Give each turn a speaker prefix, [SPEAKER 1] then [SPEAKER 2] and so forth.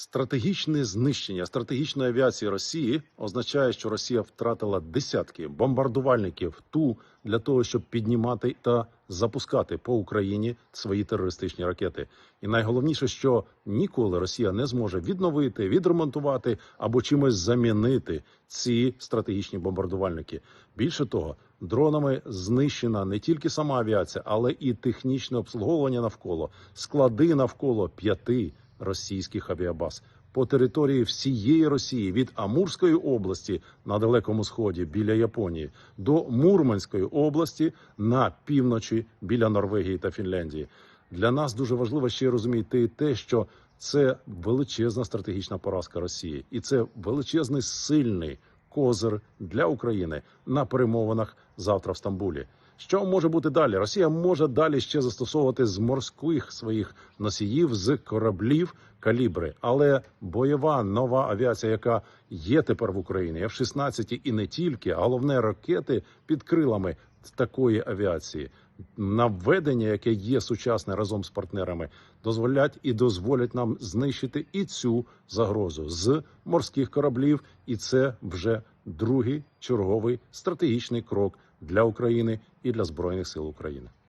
[SPEAKER 1] Стратегічне знищення стратегічної авіації Росії означає, що Росія втратила десятки бомбардувальників ту для того, щоб піднімати та запускати по Україні свої терористичні ракети. І найголовніше, що ніколи Росія не зможе відновити, відремонтувати або чимось замінити ці стратегічні бомбардувальники. Більше того, дронами знищена не тільки сама авіація, але і технічне обслуговування навколо склади навколо п'яти російських авіабаз по території всієї Росії від Амурської області на далекому сході біля Японії до Мурманської області на півночі біля Норвегії та Фінляндії. Для нас дуже важливо ще розуміти те, що це величезна стратегічна поразка Росії, і це величезний сильний козир для України на перемовинах завтра в Стамбулі. Що може бути далі? Росія може далі ще застосовувати з морських своїх носіїв з кораблів калібри, але бойова нова авіація, яка є тепер в Україні, F-16 і не тільки, а головне ракети під крилами такої авіації. Наведення, яке є сучасне разом з партнерами, дозволять і дозволять нам знищити і цю загрозу з морських кораблів, і це вже другий черговий стратегічний крок для України і для збройних сил України.